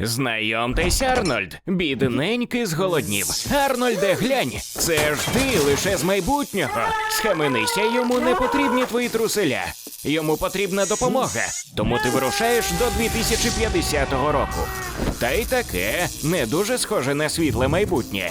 Знайомтесь, Арнольд, бідненький зголоднів. Арнольде, глянь, це ж ти лише з майбутнього. Схаменися, йому не потрібні твої труселя. Йому потрібна допомога, тому ти вирушаєш до 2050 року. Та й таке не дуже схоже на світле майбутнє.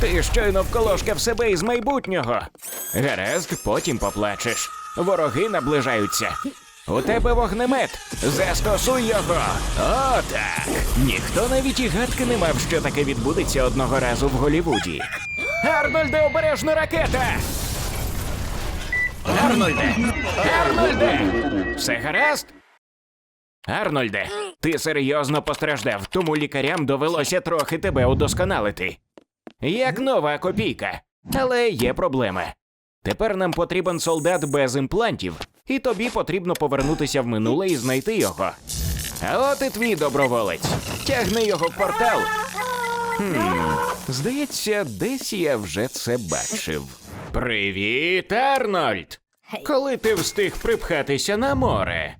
Ти щойно вколошкав себе із майбутнього. Гаразд, потім поплачеш. Вороги наближаються. У тебе вогнемет. Застосуй його. О, так. Ніхто навіть і гадки не мав, що таке відбудеться одного разу в Голівуді. Арнольде, обережно ракета! Арнольде! Арнольде! Все гаразд? Арнольде, ти серйозно постраждав, тому лікарям довелося трохи тебе удосконалити. Як нова копійка. Але є проблема. Тепер нам потрібен солдат без імплантів, і тобі потрібно повернутися в минуле і знайти його. А от і твій доброволець. Тягни його в портал. Хм, здається, десь я вже це бачив. Привіт, Арнольд! Коли ти встиг припхатися на море?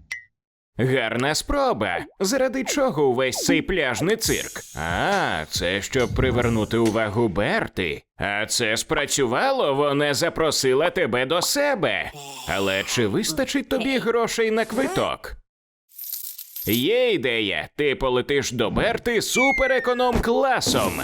Гарна спроба. Заради чого увесь цей пляжний цирк? А, це щоб привернути увагу Берти. А це спрацювало, вона запросила тебе до себе. Але чи вистачить тобі грошей на квиток? Є ідея, ти полетиш до Берти супереконом класом.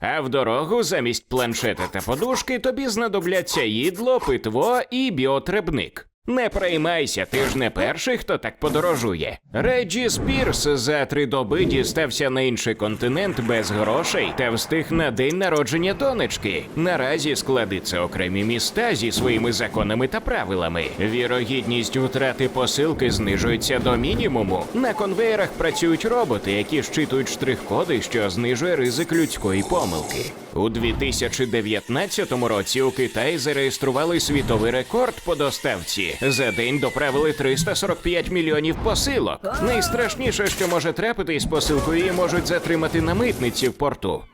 А в дорогу замість планшета та подушки тобі знадобляться їдло, питво і біотребник. Не приймайся, ти ж не перший, хто так подорожує. Реджі Спірс за три доби дістався на інший континент без грошей та встиг на день народження донечки. Наразі складиться окремі міста зі своїми законами та правилами. Вірогідність втрати посилки знижується до мінімуму. На конвеєрах працюють роботи, які щитують штрих-коди, що знижує ризик людської помилки. У 2019 році у Китаї зареєстрували світовий рекорд по доставці. За день доправили 345 мільйонів посилок. Найстрашніше, що може трапитись посилкою, її можуть затримати на митниці в порту.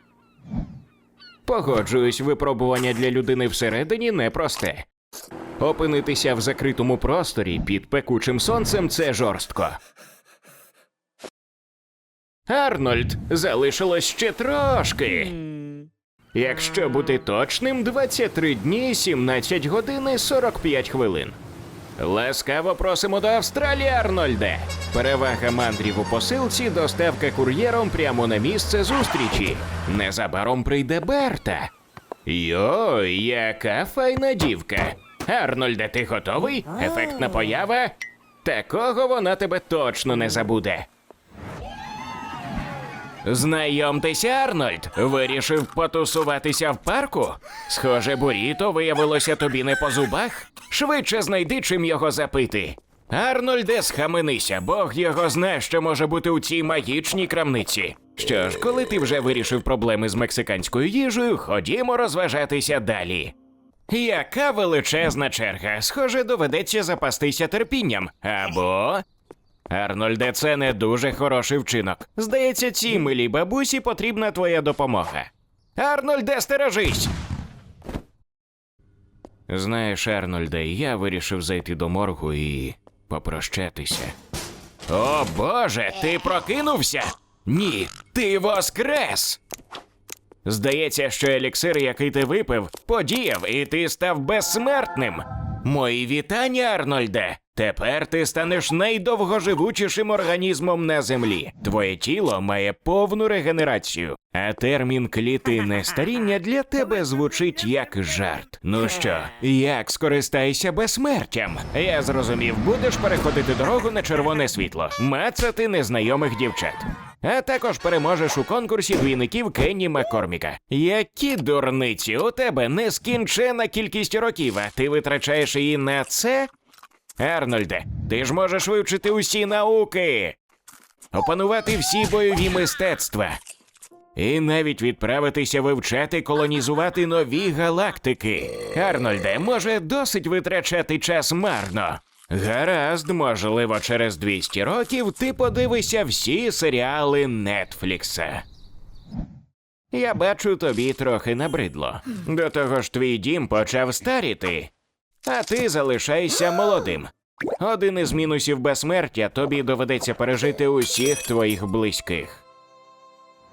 Погоджуюсь, випробування для людини всередині непросте. Опинитися в закритому просторі під пекучим сонцем це жорстко. Арнольд, залишилось ще трошки. Якщо бути точним, 23 дні, 17 годин і 45 хвилин. Ласкаво просимо до Австралії, Арнольде. Перевага мандрів у посилці, доставка кур'єром прямо на місце зустрічі. Незабаром прийде Берта. Йой, яка файна дівка. Арнольде, ти готовий? Ефектна поява? Такого вона тебе точно не забуде. Знайомтеся, Арнольд. Вирішив потусуватися в парку? Схоже, буріто виявилося тобі не по зубах. Швидше знайди чим його запити. Арнольде, схаменися, Бог його знає, що може бути у цій магічній крамниці. Що ж, коли ти вже вирішив проблеми з мексиканською їжею, ходімо розважатися далі. Яка величезна черга. Схоже, доведеться запастися терпінням. Або. Арнольде, це не дуже хороший вчинок. Здається, цій милій бабусі потрібна твоя допомога. Арнольде, стережись! Знаєш, Арнольде, я вирішив зайти до моргу і попрощатися. О Боже, ти прокинувся? Ні, ти воскрес! Здається, що еліксир, який ти випив, подіяв, і ти став безсмертним. Мої вітання, Арнольде. Тепер ти станеш найдовгоживучішим організмом на землі. Твоє тіло має повну регенерацію, а термін клітинне старіння для тебе звучить як жарт. Ну що, як скористайся безсмертям? Я зрозумів, будеш переходити дорогу на червоне світло, мацати незнайомих дівчат. А також переможеш у конкурсі двійників Кенні Маккорміка. Які дурниці, у тебе нескінчена кількість років, а ти витрачаєш її на це? Арнольде, ти ж можеш вивчити усі науки, опанувати всі бойові мистецтва. І навіть відправитися вивчати колонізувати нові галактики. Арнольде, може, досить витрачати час марно. Гаразд, можливо, через 200 років ти подивишся всі серіали Нетфлікса. Я бачу, тобі трохи набридло. До того ж, твій дім почав старіти, а ти залишайся молодим. Один із мінусів безсмертя тобі доведеться пережити усіх твоїх близьких.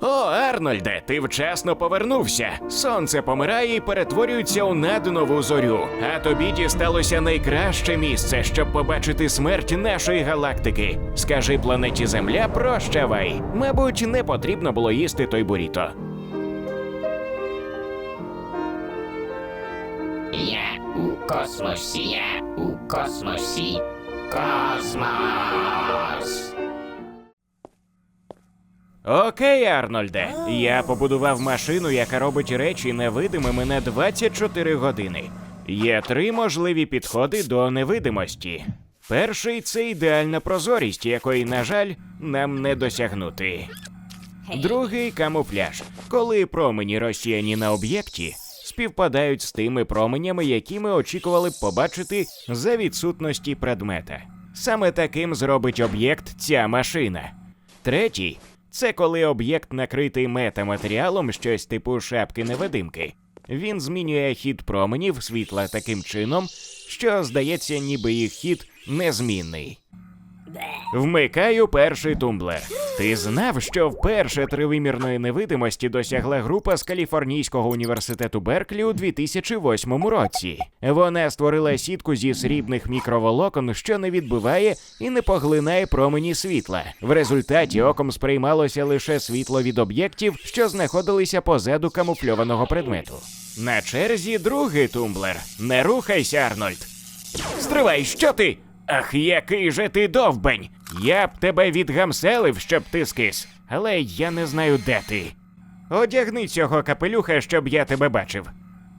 О, Арнольде, ти вчасно повернувся. Сонце помирає і перетворюється у наднову зорю. А тобі дісталося найкраще місце, щоб побачити смерть нашої галактики. Скажи планеті Земля, прощавай. Мабуть, не потрібно було їсти той буріто. Я у космосі, я у космосі. Космос. Окей, Арнольде. Я побудував машину, яка робить речі невидимими на 24 години. Є три можливі підходи до невидимості. Перший це ідеальна прозорість, якої, на жаль, нам не досягнути. Другий камуфляж, коли промені розсіяні на об'єкті співпадають з тими променями, які ми очікували б побачити за відсутності предмета. Саме таким зробить об'єкт ця машина. Третій це коли об'єкт накритий метаматеріалом, щось типу шапки невидимки. Він змінює хід променів світла таким чином, що здається, ніби їх хід незмінний. Вмикаю перший тумблер. Ти знав, що вперше тривимірної невидимості досягла група з Каліфорнійського університету Берклі у 2008 році. Вона створила сітку зі срібних мікроволокон, що не відбиває і не поглинає промені світла. В результаті оком сприймалося лише світло від об'єктів, що знаходилися позаду камуфльованого предмету. На черзі другий тумблер. Не рухайся, Арнольд. Стривай, що ти? Ах, який же ти довбень! Я б тебе відгамселив, щоб ти скис, але я не знаю, де ти. Одягни цього капелюха, щоб я тебе бачив.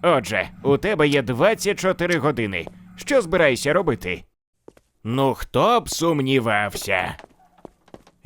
Отже, у тебе є 24 години. Що збираєшся робити? Ну, хто б сумнівався?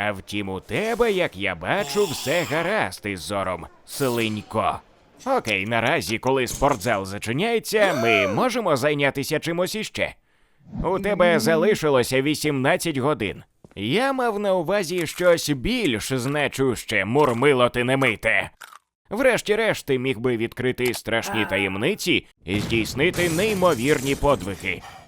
А втім, у тебе, як я бачу, все гаразд із зором, слинько. Окей, наразі, коли спортзал зачиняється, ми можемо зайнятися чимось іще. У тебе залишилося 18 годин. Я мав на увазі щось більш значуще, мурмило ти не мите. Врешті-решт, ти міг би відкрити страшні таємниці і здійснити неймовірні подвиги.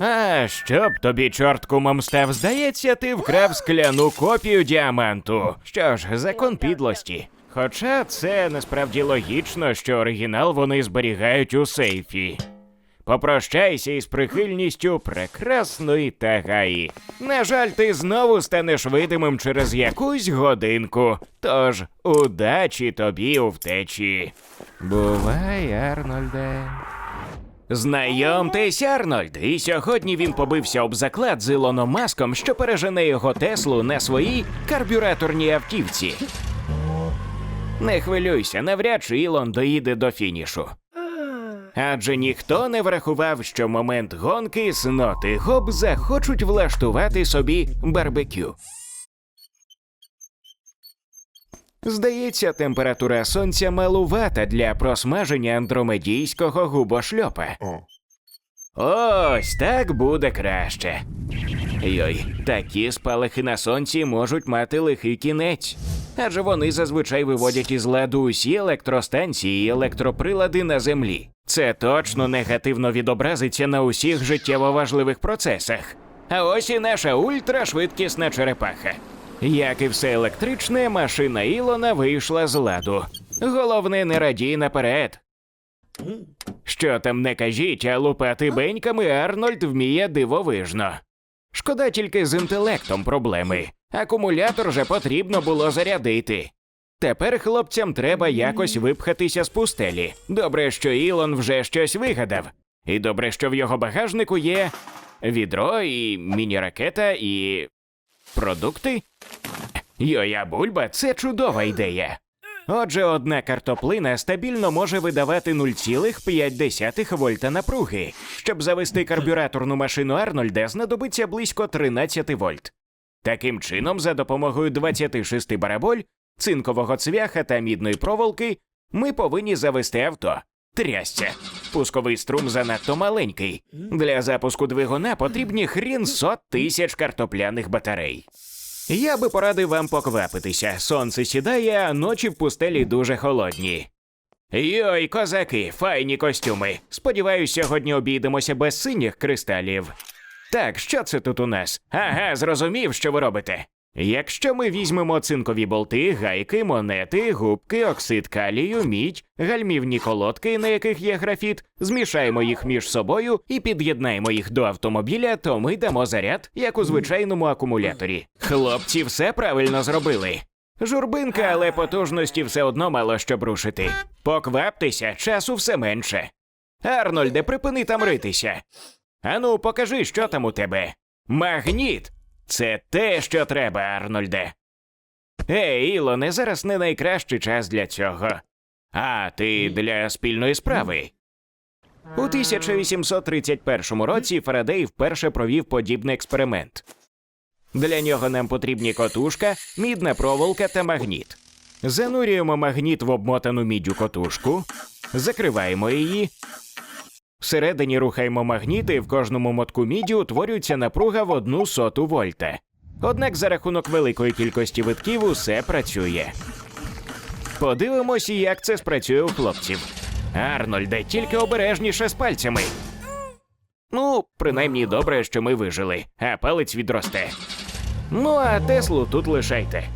А щоб тобі, чорт кумом став, здається, ти вкрав скляну копію діаманту. Що ж, закон підлості. Хоча це насправді логічно, що оригінал вони зберігають у сейфі. Попрощайся із прихильністю прекрасної Тагаї. На жаль, ти знову станеш видимим через якусь годинку. Тож удачі тобі у втечі. Бувай, Арнольде. Знайомтесь, Арнольд, і сьогодні він побився об заклад з Ілоном Маском, що пережене його Теслу на своїй карбюраторній автівці. Не хвилюйся, навряд чи Ілон доїде до фінішу. Адже ніхто не врахував, що момент гонки сноти Гоб захочуть влаштувати собі барбекю. Здається, температура сонця малувата для просмаження андромедійського губошльопа. Ось так буде краще. Йой, такі спалахи на сонці можуть мати лихий кінець. Адже вони зазвичай виводять із ладу усі електростанції і електроприлади на землі. Це точно негативно відобразиться на усіх життєво важливих процесах. А ось і наша ультрашвидкісна черепаха. Як і все електричне, машина Ілона вийшла з ладу. Головне, не радій наперед. Що там не кажіть, а лупати беньками Арнольд вміє дивовижно. Шкода тільки з інтелектом проблеми. Акумулятор же потрібно було зарядити. Тепер хлопцям треба якось випхатися з пустелі. Добре, що Ілон вже щось вигадав. І добре, що в його багажнику є відро і міні-ракета і. Продукти. Йоя бульба це чудова ідея. Отже, одна картоплина стабільно може видавати 0,5 вольта напруги. Щоб завести карбюраторну машину Арнольда, знадобиться близько 13 вольт. Таким чином, за допомогою 26 бараболь, цинкового цвяха та мідної проволоки, ми повинні завести авто. Трясця. Пусковий струм занадто маленький. Для запуску двигуна потрібні хрін сот тисяч картопляних батарей. Я би порадив вам поквапитися. Сонце сідає, а ночі в пустелі дуже холодні. Йой, козаки, файні костюми. Сподіваюсь, сьогодні обійдемося без синіх кристалів. Так, що це тут у нас? Ага, зрозумів, що ви робите. Якщо ми візьмемо цинкові болти, гайки, монети, губки, оксид калію, мідь, гальмівні колодки, на яких є графіт, змішаємо їх між собою і під'єднаємо їх до автомобіля, то ми дамо заряд, як у звичайному акумуляторі. Хлопці все правильно зробили. Журбинка, але потужності все одно мало що брушити. Покваптеся, часу все менше. Арнольде, припини там ритися. Ану, покажи, що там у тебе. Магніт! Це те, що треба, Арнольде. Ей, Ілоне, зараз не найкращий час для цього. А, ти для спільної справи. У 1831 році Фарадей вперше провів подібний експеримент. Для нього нам потрібні котушка, мідна проволока та магніт. Занурюємо магніт в обмотану міддю котушку, закриваємо її, Всередині рухаємо магніти, в кожному мотку міді утворюється напруга в одну соту вольта. Однак за рахунок великої кількості витків усе працює. Подивимось, як це спрацює у хлопців. Арнольде, тільки обережніше з пальцями. Ну, принаймні добре, що ми вижили, а палець відросте. Ну, а Теслу тут лишайте.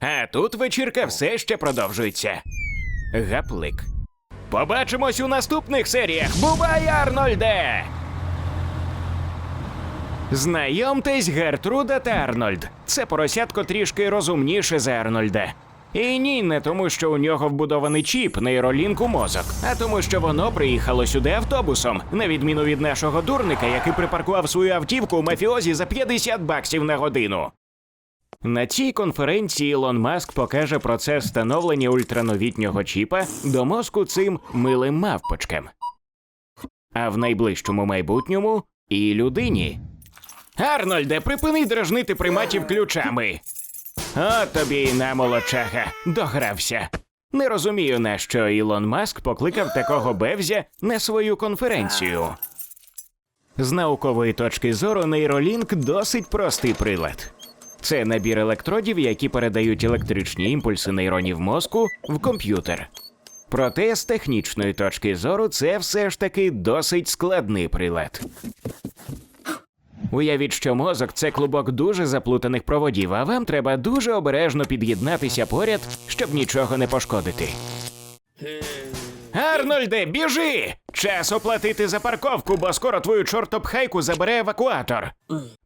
А тут вечірка все ще продовжується. Гаплик. Побачимось у наступних серіях. Бувай, Арнольде! Знайомтесь, Гертруда та Арнольд. Це поросятко трішки розумніше за Арнольда. І ні, не тому, що у нього вбудований чіп, нейролінк у мозок, а тому, що воно приїхало сюди автобусом, на відміну від нашого дурника, який припаркував свою автівку у мафіозі за 50 баксів на годину. На цій конференції Ілон Маск покаже процес встановлення ультрановітнього чіпа до мозку цим милим мавпочкам. А в найближчому майбутньому і людині. Арнольде, припини дражнити приматів ключами. От тобі й на молодчага, догрався. Не розумію, на що Ілон Маск покликав такого бевзя на свою конференцію. З наукової точки зору нейролінк досить простий прилад. Це набір електродів, які передають електричні імпульси нейронів мозку в комп'ютер. Проте з технічної точки зору це все ж таки досить складний прилад. Уявіть, що мозок це клубок дуже заплутаних проводів, а вам треба дуже обережно під'єднатися поряд, щоб нічого не пошкодити. Арнольде, біжи! Час оплатити за парковку, бо скоро твою чортопхайку забере евакуатор.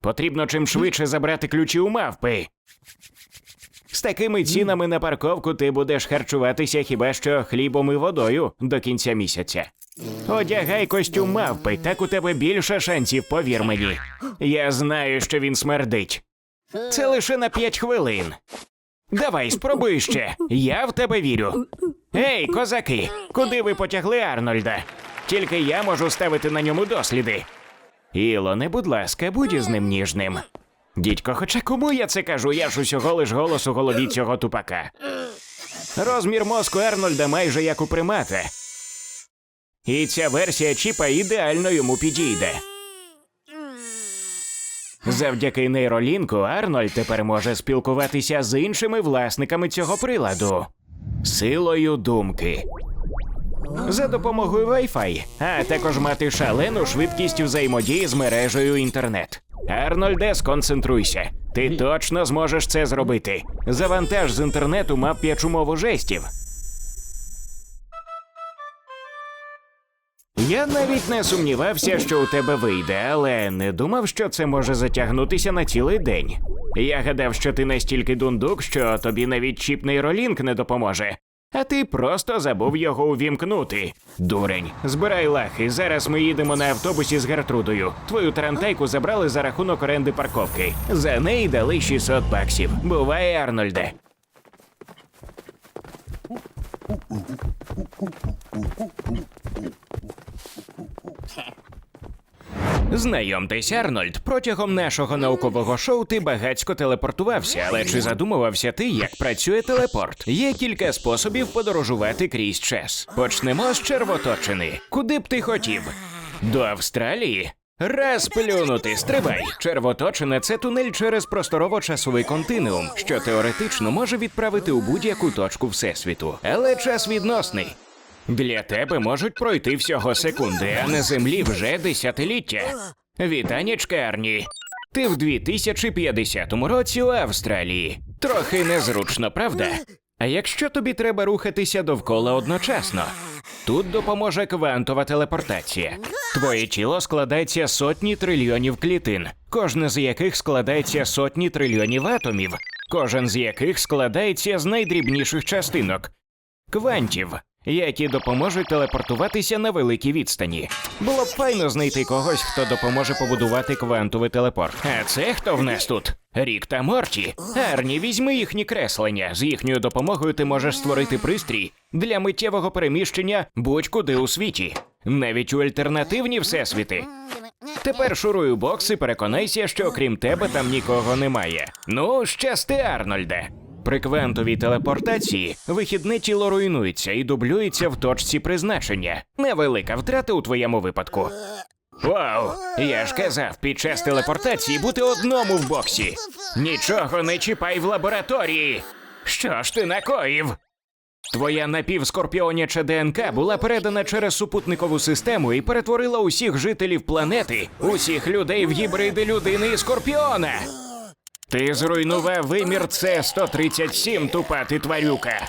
Потрібно чим швидше забрати ключі у мавпи. З такими цінами на парковку ти будеш харчуватися хіба що хлібом і водою до кінця місяця. Одягай костюм мавпи, так у тебе більше шансів, повір мені. Я знаю, що він смердить. Це лише на п'ять хвилин. Давай, спробуй ще. Я в тебе вірю. Ей, козаки, куди ви потягли Арнольда? Тільки я можу ставити на ньому досліди. Ілоне, будь ласка, будь із ним ніжним. Дідько, хоча кому я це кажу, я ж усього лиш голос у голові цього тупака. Розмір мозку Арнольда майже як у примата. І ця версія чіпа ідеально йому підійде. Завдяки нейролінку Арнольд тепер може спілкуватися з іншими власниками цього приладу силою думки. За допомогою Wi-Fi, а також мати шалену швидкість взаємодії з мережею інтернет. Арнольде, сконцентруйся. Ти точно зможеш це зробити. Завантаж з інтернету мап'ячу мову жестів. Я навіть не сумнівався, що у тебе вийде, але не думав, що це може затягнутися на цілий день. Я гадав, що ти настільки дундук, що тобі навіть чіп нейролінк не допоможе. А ти просто забув його увімкнути. Дурень, збирай лахи. Зараз ми їдемо на автобусі з Гертрудою. Твою тарантайку забрали за рахунок оренди парковки. За неї дали 600 баксів. Буває, Арнольде. Знайомтесь, Арнольд. Протягом нашого наукового шоу ти багацько телепортувався, але чи задумувався ти, як працює телепорт? Є кілька способів подорожувати крізь час. Почнемо з червоточини. Куди б ти хотів? До Австралії? Раз плюнути, стрибай. Червоточина це тунель через просторово-часовий континуум, що теоретично може відправити у будь-яку точку всесвіту. Але час відносний. Для тебе можуть пройти всього секунди, а на землі вже десятиліття. Вітанічка, Арні. Ти в 2050 році у Австралії. Трохи незручно, правда? А якщо тобі треба рухатися довкола одночасно? Тут допоможе квантова телепортація. Твоє тіло складається сотні трильйонів клітин, кожне з яких складається сотні трильйонів атомів, кожен з яких складається з найдрібніших частинок квантів, які допоможуть телепортуватися на великій відстані. Було б файно знайти когось, хто допоможе побудувати квантовий телепорт. А це хто в нас тут? Рік та Морті. Арні, візьми їхні креслення. З їхньою допомогою ти можеш створити пристрій для миттєвого переміщення будь-куди у світі, навіть у альтернативні всесвіти. Тепер шуруй у бокс і переконайся, що окрім тебе там нікого немає. Ну, щасти, Арнольде. При квантовій телепортації вихідне тіло руйнується і дублюється в точці призначення. Невелика втрата у твоєму випадку. Вау! Я ж казав, під час телепортації бути одному в боксі. Нічого не чіпай в лабораторії. Що ж ти накоїв? Твоя напівскорпіоняча ДНК була передана через супутникову систему і перетворила усіх жителів планети, усіх людей в гібриди людини і скорпіона. Ти зруйнував вимір С-137, тупа ти тварюка.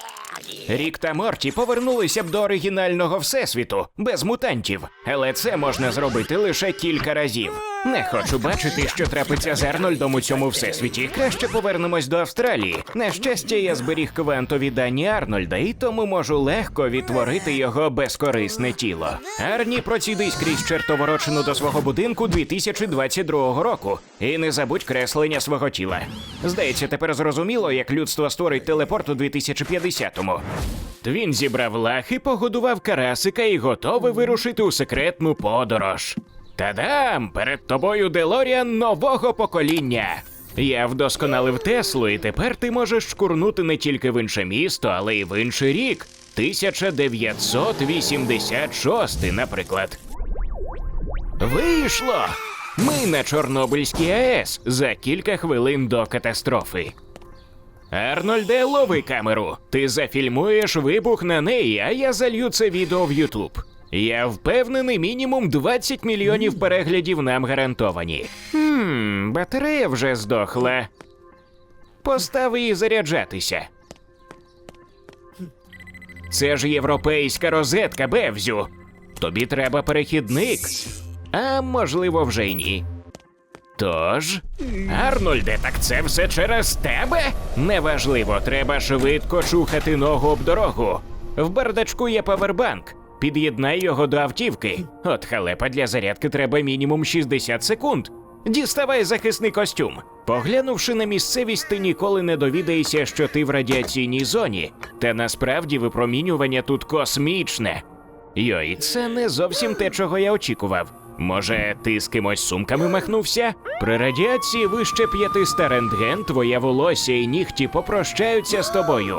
Рік та Морті повернулися б до оригінального всесвіту без мутантів, але це можна зробити лише кілька разів. Не хочу бачити, що трапиться з Арнольдом у цьому всесвіті. Краще повернемось до Австралії. На щастя, я зберіг квантові дані Арнольда, і тому можу легко відтворити його безкорисне тіло. Арні, процідись крізь чертоворочину до свого будинку 2022 року. І не забудь креслення свого тіла. Здається, тепер зрозуміло, як людство створить телепорт у 2050-му. Він зібрав лахи, погодував карасика і готовий вирушити у секретну подорож. Та-дам! Перед тобою Делоріан нового покоління. Я вдосконалив Теслу, і тепер ти можеш шкурнути не тільки в інше місто, але й в інший рік. 1986, наприклад. Вийшло! Ми на Чорнобильській АЕС за кілька хвилин до катастрофи. Арнольде, лови камеру. Ти зафільмуєш вибух на неї, а я залью це відео в Ютуб. Я впевнений, мінімум 20 мільйонів переглядів нам гарантовані. Хм, батарея вже здохла. Постав її заряджатися. Це ж європейська розетка, Бевзю. Тобі треба перехідник. А можливо, вже й ні. Тож, Арнольде, так це все через тебе? Неважливо, треба швидко чухати ногу об дорогу. В бардачку є павербанк. Під'єднай його до автівки. От халепа для зарядки треба мінімум 60 секунд. Діставай захисний костюм. Поглянувши на місцевість, ти ніколи не довідаєшся, що ти в радіаційній зоні. Та насправді випромінювання тут космічне. Йой, це не зовсім те, чого я очікував. Може, ти з кимось сумками махнувся? При радіації вище 500 рентген, твоє волосся і нігті попрощаються з тобою.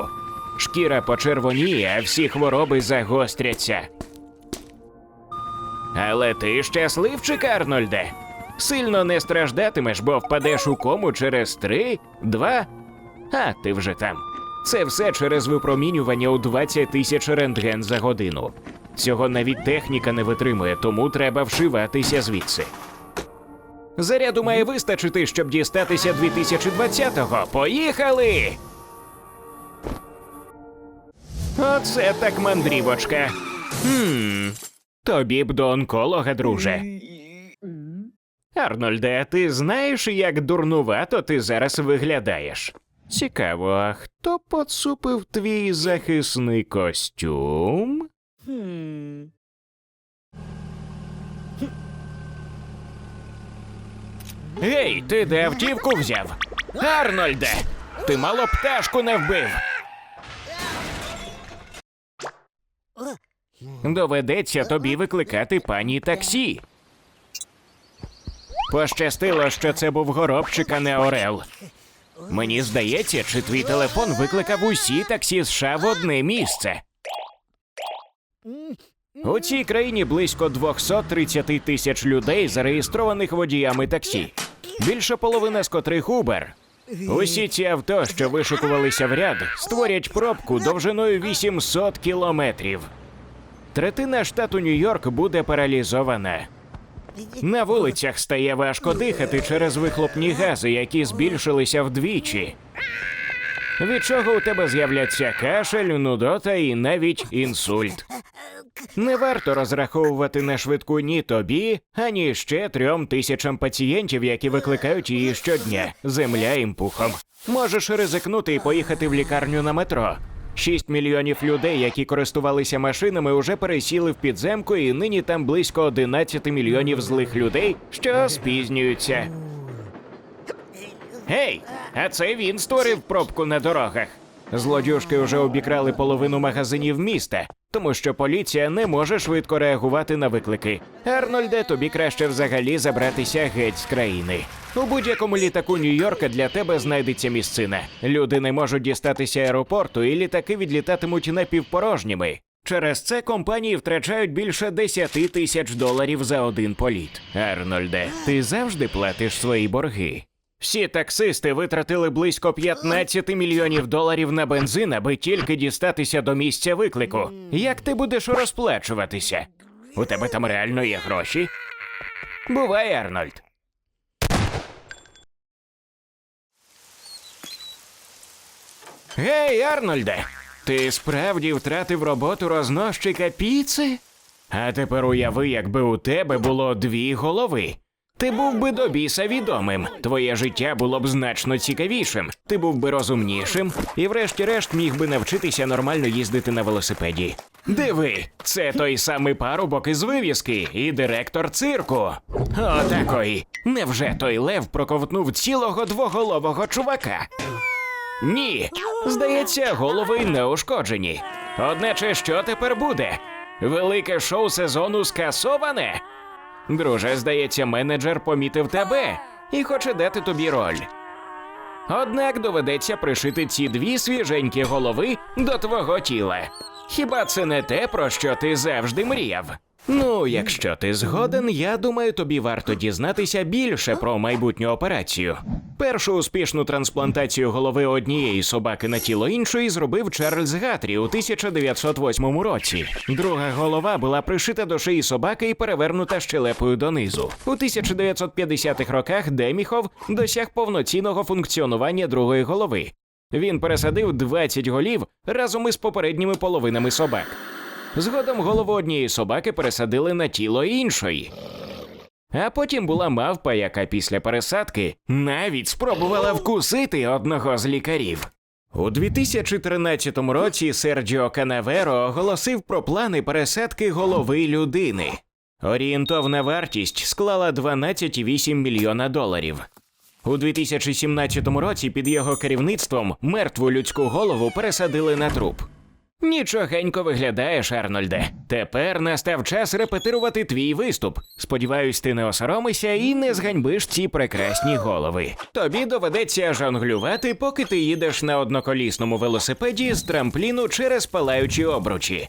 Шкіра почервоніє, а всі хвороби загостряться. Але ти щасливчик, Арнольде. Сильно не страждатимеш, бо впадеш у кому через три, два. А, ти вже там. Це все через випромінювання у 20 тисяч рентген за годину. Цього навіть техніка не витримує, тому треба вшиватися звідси. Заряду має вистачити, щоб дістатися 2020-го. Поїхали! Оце так мандрівочка. Хм, тобі б до онколога, друже. Арнольде, ти знаєш, як дурнувато ти зараз виглядаєш? Цікаво, а хто поцупив твій захисний костюм? Гей, ти де автівку взяв? Арнольде! Ти мало пташку не вбив. Доведеться тобі викликати пані таксі. Пощастило, що це був горобчик, а не Орел. Мені здається, чи твій телефон викликав усі таксі США в одне місце. У цій країні близько 230 тисяч людей, зареєстрованих водіями таксі. Більша половина з котрих Uber. Усі ці авто, що вишикувалися в ряд, створять пробку довжиною 800 кілометрів. Третина штату Нью-Йорк буде паралізована. На вулицях стає важко дихати через вихлопні гази, які збільшилися вдвічі. Від чого у тебе з'являться кашель, нудота і навіть інсульт. Не варто розраховувати на швидку ні тобі, ані ще трьом тисячам пацієнтів, які викликають її щодня. Земля їм пухом. Можеш ризикнути і поїхати в лікарню на метро. Шість мільйонів людей, які користувалися машинами, уже пересіли в підземку, і нині там близько 11 мільйонів злих людей, що спізнюються. Гей, а це він створив пробку на дорогах. Злодюжки вже обікрали половину магазинів міста, тому що поліція не може швидко реагувати на виклики. Арнольде, тобі краще взагалі забратися геть з країни. У будь-якому літаку Нью-Йорка для тебе знайдеться місцина. Люди не можуть дістатися аеропорту, і літаки відлітатимуть напівпорожніми. Через це компанії втрачають більше 10 тисяч доларів за один політ. Арнольде, ти завжди платиш свої борги. Всі таксисти витратили близько 15 мільйонів доларів на бензин, аби тільки дістатися до місця виклику. Як ти будеш розплачуватися? У тебе там реально є гроші? Бувай, Арнольд. Гей, Арнольде! Ти справді втратив роботу рознощика піци? А тепер уяви, якби у тебе було дві голови. Ти був би до біса відомим, твоє життя було б значно цікавішим, ти був би розумнішим і, врешті-решт, міг би навчитися нормально їздити на велосипеді. Диви, це той самий парубок із вивіски і директор цирку. О, такої. Невже той лев проковтнув цілого двоголового чувака? Ні, здається, голови не ушкоджені. Одначе, що тепер буде? Велике шоу сезону скасоване? Друже, здається, менеджер помітив тебе і хоче дати тобі роль. Однак доведеться пришити ці дві свіженькі голови до твого тіла. Хіба це не те, про що ти завжди мріяв? Ну, якщо ти згоден, я думаю, тобі варто дізнатися більше про майбутню операцію. Першу успішну трансплантацію голови однієї собаки на тіло іншої зробив Чарльз Гатрі у 1908 році. Друга голова була пришита до шиї собаки і перевернута щелепою донизу. У 1950-х роках Деміхов досяг повноцінного функціонування другої голови. Він пересадив 20 голів разом із попередніми половинами собак. Згодом голову однієї собаки пересадили на тіло іншої. А потім була мавпа, яка після пересадки навіть спробувала вкусити одного з лікарів. У 2013 році Серджіо Канаверо оголосив про плани пересадки голови людини. Орієнтовна вартість склала 12,8 мільйона доларів. У 2017 році під його керівництвом мертву людську голову пересадили на труп. Нічогенько виглядаєш, Арнольде. Тепер настав час репетирувати твій виступ. Сподіваюсь, ти не осоромишся і не зганьбиш ці прекрасні голови. Тобі доведеться жонглювати, поки ти їдеш на одноколісному велосипеді з трампліну через палаючі обручі.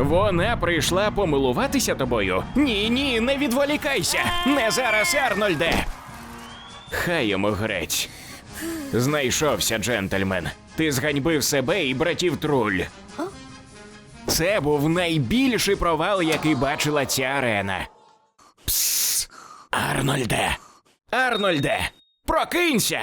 Вона прийшла помилуватися тобою? Ні, ні, не відволікайся! Не зараз, Арнольде! Хай йому грець. Знайшовся, джентльмен. Ти зганьбив себе і братів труль. Це був найбільший провал, який бачила ця арена. Пс, Арнольде! Арнольде! Прокинься!